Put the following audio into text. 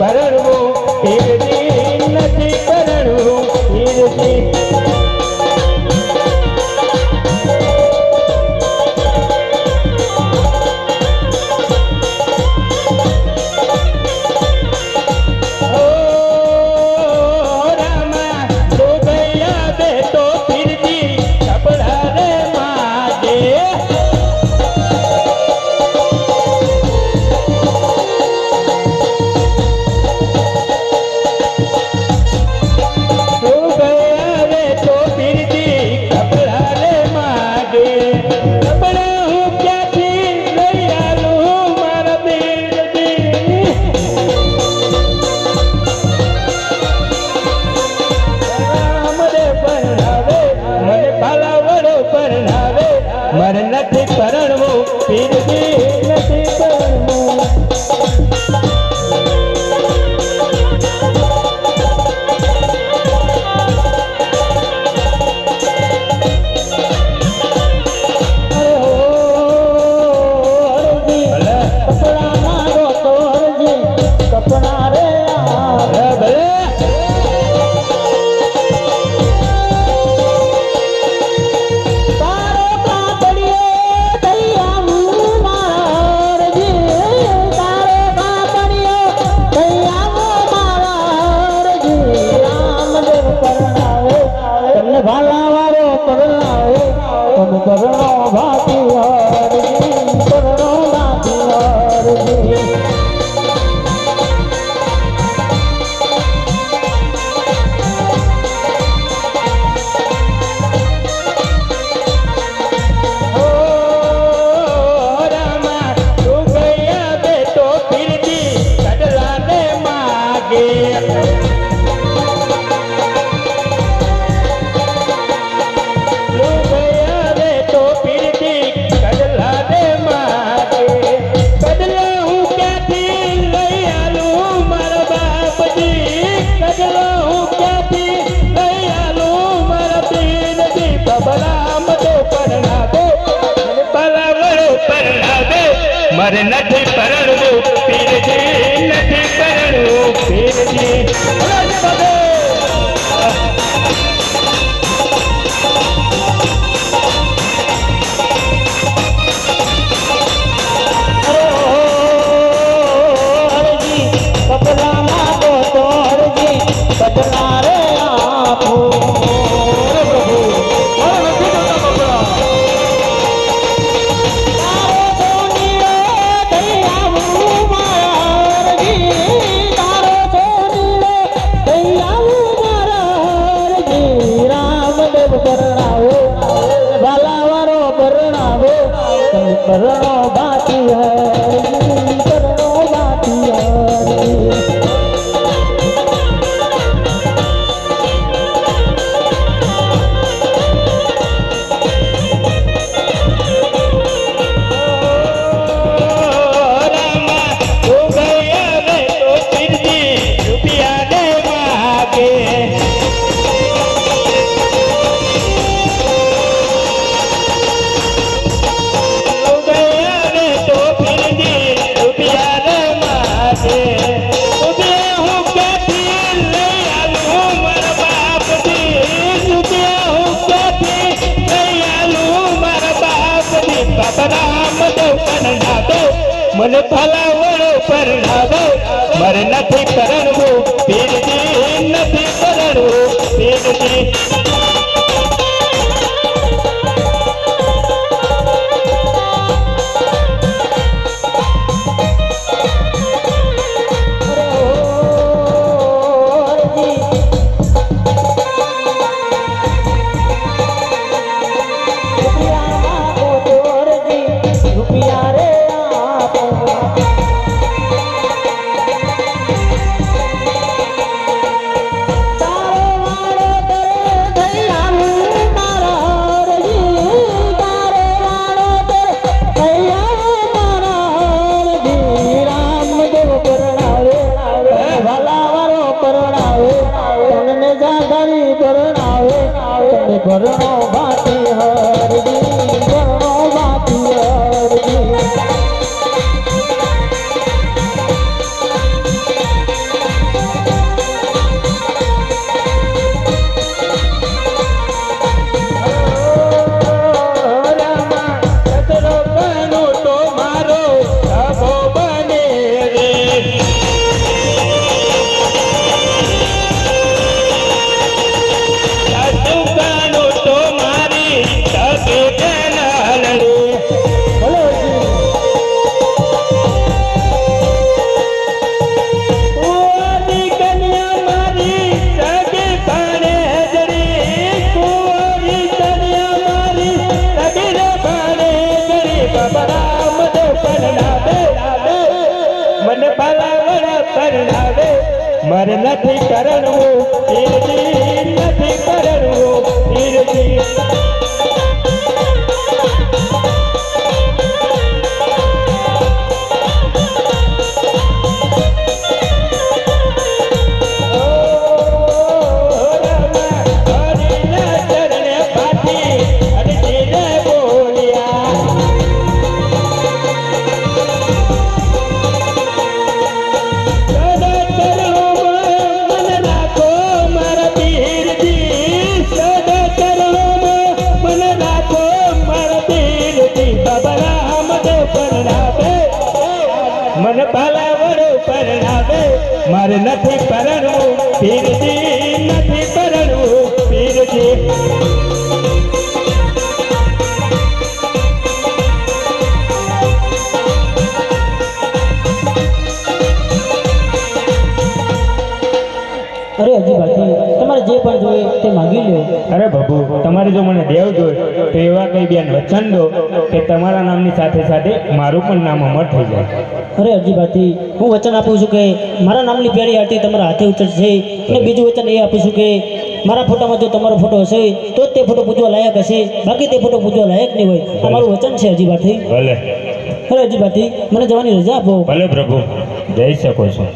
Parrado ಇರುತ್ತಿ Parrado ಇರುತ್ತಿ మరి నటి పరణు పీరిచి నటి పరణు పీరిచి. પરણાવો મને ભલાવણો પરણાવો મારે નથી પરણવું પીરજી નથી પરણવું પીરજી করব বাটি হয়। પરણવું પીરજી નથી પરણવું મારે નથી પરણવું પીરજી નથી પરણવું પીરજી અરે હજી બાકી તમારે જે પણ જોઈએ તે માગી લો અરે બાબુ તમારે જો મને દેવ જોઈએ તો એવા કઈ બેન વચન દો કે તમારા નામની સાથે સાથે મારું પણ નામ અમર થઈ જાય. અરે અરજીભાતી હું વચન આપું છું કે મારા નામની પ્યારી આરતી તમારા હાથે ઉતરશે અને બીજું વચન એ આપું છું કે મારા ફોટામાં જો તમારો ફોટો હશે તો તે ફોટો પૂજવા લાયક હશે. બાકી તે ફોટો પૂજવા લાયક નહીં હોય. અમારું વચન છે અરજીભાતી ભલે. અરે અરજીભાતી મને જવાની રજા આપો. ભલે પ્રભુ જઈ શકો છો.